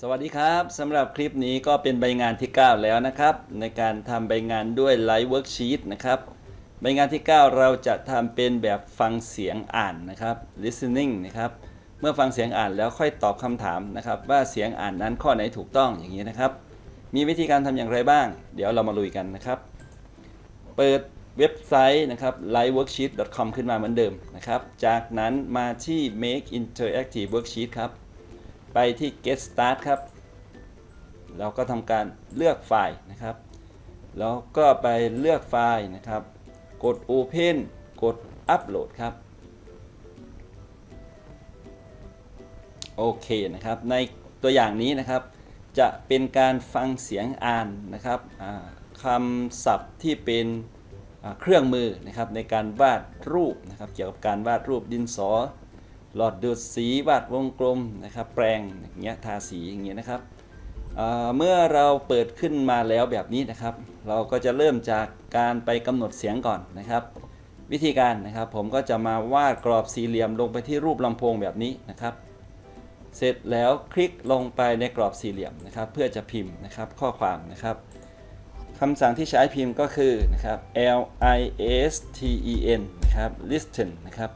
สวัสดีครับสำหรับคลิปนี้ก็เป็นใบงานที่ 9 แล้วนะครับ ในการทำใบงานด้วย Live Worksheet นะครับใบงานที่ 9 เราจะทำเป็นแบบฟังเสียงอ่านนะครับ listening นะครับเมื่อฟังเสียงอ่านแล้วค่อยตอบคำถามนะครับ ว่าเสียงอ่านนั้นข้อไหนถูกต้องอย่างนี้นะครับ มีวิธีการทำอย่างไรบ้าง เดี๋ยวเรามาลุยกันนะครับ เปิดเว็บไซต์นะครับ liveworksheet.com ขึ้นมาเหมือนเดิมนะครับ จากนั้นมาที่ make interactive worksheet ครับ ไปที่ get start ครับ เราก็ทำการเลือกไฟล์นะครับ แล้วก็ไปเลือกไฟล์นะครับ กด open กด upload ครับ โอเคนะครับ ในตัวอย่างนี้นะครับ จะเป็นการฟังเสียงอ่านนะครับคำศัพท์ที่เป็นเครื่องมือนะครับในการวาดรูปนะครับ เกี่ยวกับการวาดรูปดินสอ หลอดดูดสีวาดวงกลมนะครับแปรงอย่างเงี้ยทาสีอย่างเงี้ยนะครับเเมื่อเราเปิดขึ้นมาแล้วแบบนี้นะครับ เราก็จะเริ่มจากการไปกำหนดเสียงก่อนนะครับ วิธีการนะครับผมก็จะมาวาดกรอบสี่เหลี่ยมลงไปที่รูปลำโพงแบบนี้นะครับ เสร็จแล้วคลิกลงไปในกรอบสี่เหลี่ยมนะครับ เพื่อจะพิมพ์นะครับข้อความนะครับคำสั่งที่ใช้พิมพ์ก็คือนะครับ L I S T E N นะครับ listen นะครับ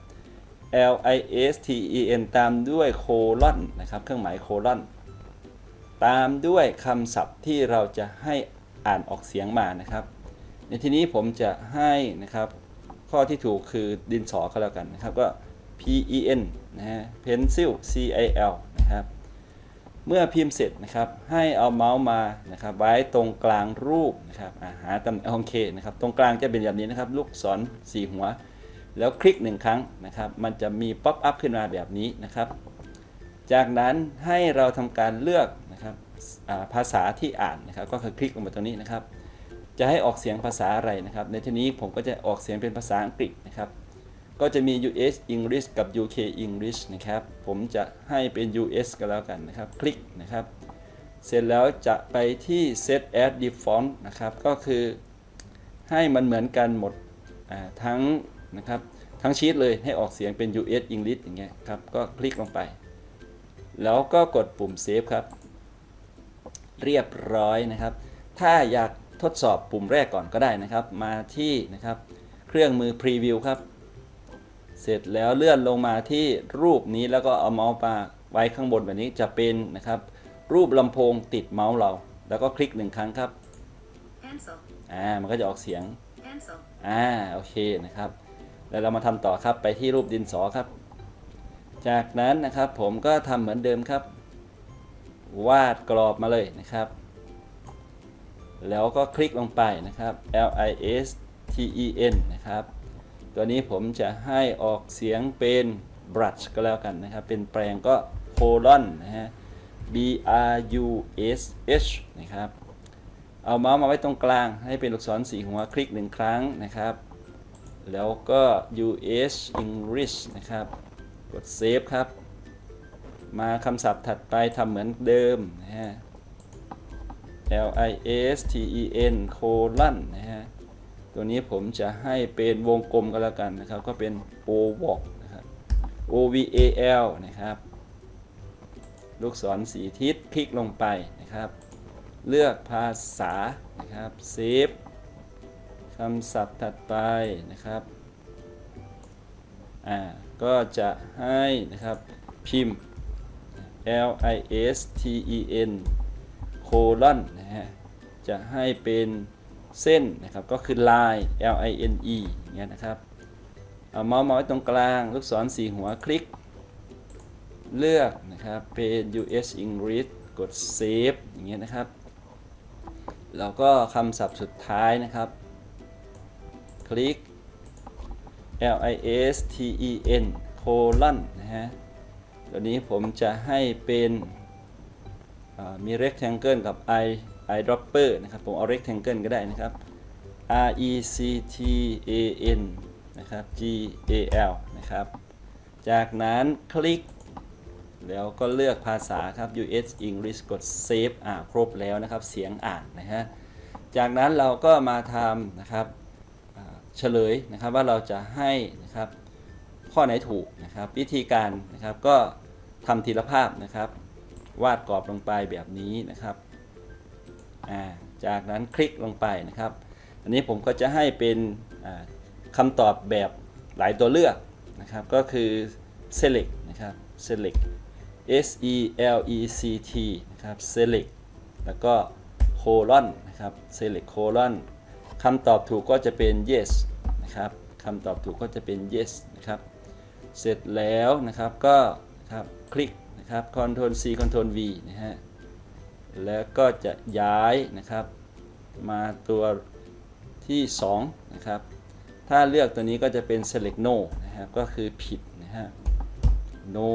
L I S T E N ตามด้วยโคลอนนะครับ เครื่องหมายโคลอน ตามด้วยคำศัพท์ที่เราจะให้อ่านออกเสียงมานะครับ ในที่นี้ผมจะให้นะครับ ข้อที่ถูกคือดินสอก็แล้วกันนะครับ ก็ P E N นะฮะ pencil C I L นะครับ เมื่อพิมพ์เสร็จนะครับ ให้เอาเมาส์มานะครับ ไว้ตรงกลางรูปนะครับาหาตำแหน่งโอเคนะครับ ตรงกลางจะเป็นแบบนี้นะครับ ลูกศรสีหัว แล้วคลิกหนึ่งครั้งนะครับ มันจะมีป๊อปอัพขึ้นมาแบบนี้นะครับ จากนั้นให้เราทำการเลือกนะครับภาษาที่อ่านนะครับ ก็คือคลิกลงไปตรงนี้นะครับ จะให้ออกเสียงภาษาอะไรนะครับ ในที่นี้ผมก็จะออกเสียงเป็นภาษาอังกฤษนะครับ ก็จะมี US English กับ UK English นะครับ ผมจะให้เป็น US ก็แล้วกันนะครับ คลิกนะครับ เสร็จแล้วจะไปที่ Set as Default นะครับ ก็คือให้มันเหมือนกันหมดทั้ง นะครับทั้งชีตเลยให้ออกเสียงเป็น US English อย่างเงี้ยครับก็คลิกลงไป แล้วก็กดปุ่ม Save ครับ เรียบร้อยนะครับ ถ้าอยากทดสอบปุ่มแรกก่อนก็ได้นะครับ มาที่นะครับเครื่องมือ Preview ครับ เสร็จแล้วเลื่อนลงมาที่รูปนี้แล้วก็เอาเมาส์มาไว้ข้างบนแบบนี้จะเป็นนะครับ รูปลำโพงติดเมาส์เรา แล้วก็คลิกหนึ่งครั้งครับ pencil, อ่ามันก็จะออกเสียง pencil, อ่าโอเคนะครับ แล้วเรามาทำต่อครับไปที่รูปดินสอครับ จากนั้นนะครับผมก็ทำเหมือนเดิมครับ วาดกรอบมาเลยนะครับ แล้วก็คลิกลงไปนะครับ L I S T E N นะครับ ตัวนี้ผมจะให้ออกเสียงเป็น brush ก็แล้วกันนะครับ เป็นแปลงก็ colon นะฮะ B R U S H นะครับ เอาเมาส์มาไว้ตรงกลางให้เป็นลูกศรสีหัวคลิกหนึ่งครั้งนะครับ แล้วก็ US English นะครับ กด Save ครับ มาคำศัพท์ถัดไปทำเหมือนเดิมนะฮะ L I S T E N colon นะฮะ ตัวนี้ผมจะให้เป็นวงกลมก็แล้วกันนะครับ ก็เป็น O V O L นะครับ O V A L นะครับ ลูกศรสีทิศคลิกลงไปนะครับ เลือกภาษานะครับเซฟ คำศัพท์ถัดไปนะครับ อ่า ก็จะให้นะครับ พิมพ์ L I S T E N colon นะฮะ จะให้เป็นเส้นนะครับ ก็คือ line L I N E เงี้ยนะครับ เอาเมาส์มาไว้ตรงกลาง ลูกศรสีหัวคลิก เลือกนะครับเป็น US English กด Save อย่างเงี้ยนะครับ แล้วก็คำศัพท์สุดท้ายนะครับ คลิก L I S T E N colon นะฮะตัวนี้ผมจะให้เป็นมี rectangle กับ i eyedropper นะครับ ผมเอา rectangle ก็ได้นะครับ R E C T A N นะครับ G A L นะครับ จากนั้นคลิก แล้วก็เลือกภาษาครับ US English กด Save อ่าครบแล้วนะครับ เสียงอ่านนะฮะ จากนั้นเราก็มาทำนะครับ เฉลยนะครับว่าเราจะให้นะครับข้อไหนถูกนะครับ วิธีการนะครับก็ทำทีละภาพนะครับ วาดกรอบลงไปแบบนี้นะครับาจากนั้นคลิกลงไปนะครับ อันนี้ผมก็จะให้เป็นคำตอบแบบหลายตัวเลือกนะครับ ก็คือ select นะครับ select S E L E C T นะครับ select แล้วก็ colon นะครับ select colon คำตอบถูกก็จะเป็น yes นะครับคำตอบถูกก็จะเป็น yes นะครับเสร็จแล้วนะครับก็ครับคลิกนะครับ Ctrl C Ctrl V นะฮะแล้วก็จะย้ายนะครับ มาตัวที่ 2 นะครับ ถ้าเลือกตัวนี้ก็จะเป็น select no นะครับ ก็คือผิดนะฮะ no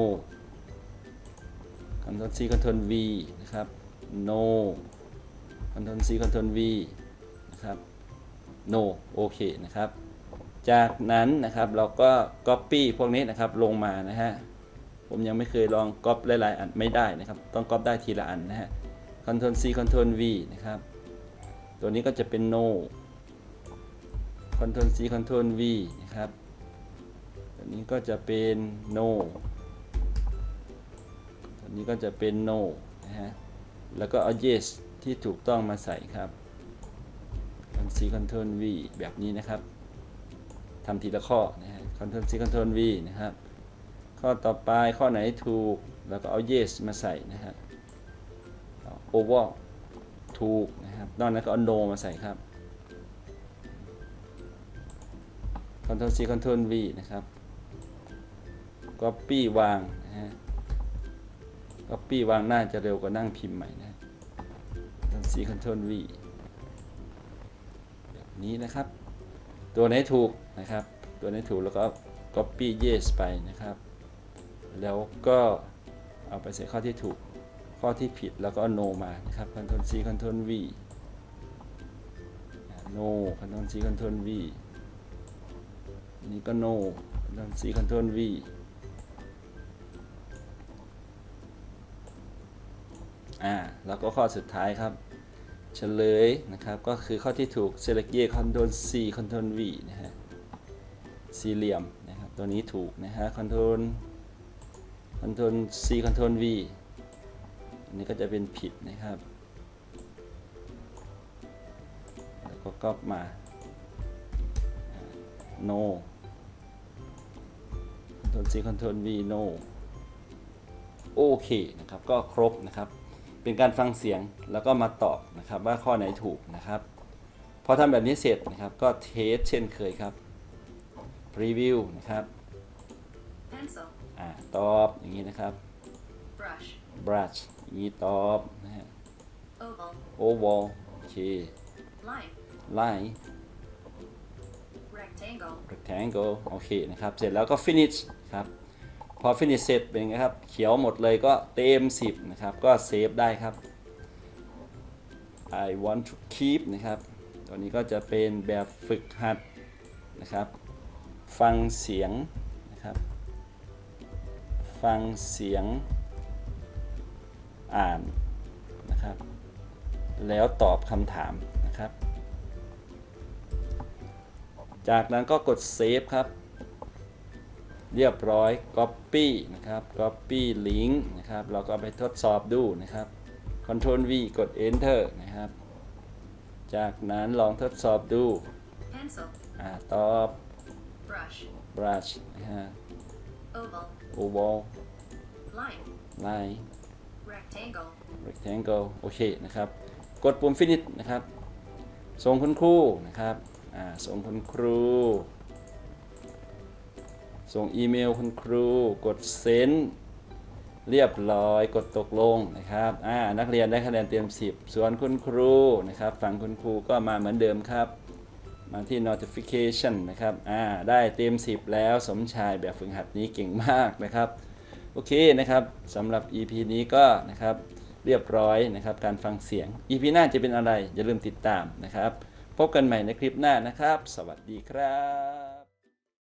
Ctrl C Ctrl V นะครับ no Ctrl C Ctrl V นะครับ no โอเคนะครับ จากนั้นนะครับเราก็ Copy พวกนี้นะครับลงมานะฮะ ผมยังไม่เคยลองก๊อปหลายๆอันไม่ได้นะครับ ต้องก๊อปได้ทีละอันนะฮะ Ctrl C Ctrl V นะครับ ตัวนี้ก็จะเป็น no Ctrl C Ctrl V นะครับ ตัวนี้ก็จะเป็น no ตัวนี้ก็จะเป็น no นะฮะ แล้วก็เอา yes ที่ถูกต้องมาใส่ครับ Ctrl C Ctrl V แบบนี้นะครับทำทีละข้อนะฮะ Ctrl C Ctrl V นะครับ ข้อต่อไปข้อไหนถูกแล้วก็เอา yes มาใส่นะฮะ over ถูกนะครับนอกนั้นก็เอา no มาใส่ครับ Ctrl C Ctrl V นะครับ copy วางนะฮะ copy วางน่าจะเร็วกว่านั่งพิมพ์ใหม่นะ Ctrl C Ctrl V นี้นะครับ ตัวไหนถูกนะครับ ตัวไหนถูกแล้วก็ copy yes ไปนะครับ แล้วก็เอาไปใส่ข้อที่ถูก ข้อที่ผิดแล้วก็ no มานะครับ Ctrl C Ctrl V อ่า no Ctrl C Ctrl V อันนี้ก็ no Ctrl C Ctrl V อ่าแล้วก็ข้อสุดท้ายครับ เฉลยนะครับ ก็คือข้อที่ถูก select y Ctrl C Ctrl V นะฮะสี่เหลี่ยมนะครับ ตัวนี้ถูกนะฮะ Ctrl Ctrl C Ctrl V อันนี้ก็จะเป็นผิดนะครับ แล้วก็ก๊อปมาอ่า no Ctrl C Ctrl V no โอเคนะครับ ก็ครบนะครับ เป็นการฟังเสียงแล้วก็มาตอบนะครับว่าข้อไหนถูกนะครับ พอทำแบบนี้เสร็จนะครับก็เทสเช่นเคยครับพรีวิวนะครับ pencil, อ่าตอบอย่างนี้นะครับ brush, brush อย่างนี้ตอบนะฮะ oval, oval โอเค line, line rectangle, rectangle โอเคนะครับ เสร็จแล้วก็ finish ครับ พอ finish เสร็จเป็นไงครับ เขียวหมดเลยก็เต็ม 10 นะครับ ก็เซฟได้ครับ I want to keep นะครับตัวนี้ก็จะเป็นแบบฝึกหัดนะครับ ฟังเสียงนะครับ ฟังเสียงอ่านนะครับ แล้วตอบคำถามนะครับ จากนั้นก็กดเซฟครับ เรียบร้อย Copy นะครับ Copy Link นะครับเราก็ไปทดสอบดูนะครับ Ctrl V กด Enter นะครับ จากนั้นลองทดสอบดู pencil, อ่าตอบ brush, brush นะฮะ oval, oval line, line rectangle, rectangle โอเคนะครับ กดปุ่ม finish นะครับ ส่งคุณครูนะครับอ่าส่งคุณครู ส่งอีเมลคุณครู กด send เรียบร้อย กดตกลงนะครับอ่านักเรียนได้คะแนนเต็ม 10 ส่วนคุณครูนะครับ ฝั่งคุณครูก็มาเหมือนเดิมครับ มาที่ notification นะครับอ่าได้เต็ม 10 แล้วสมชายแบบฝึกหัดนี้เก่งมากนะครับ โอเคนะครับสำหรับ EP นี้ก็นะครับเรียบร้อยนะครับการฟังเสียง EP หน้าจะเป็นอะไร อย่าลืมติดตามนะครับ พบกันใหม่ในคลิปหน้านะครับ สวัสดีครับ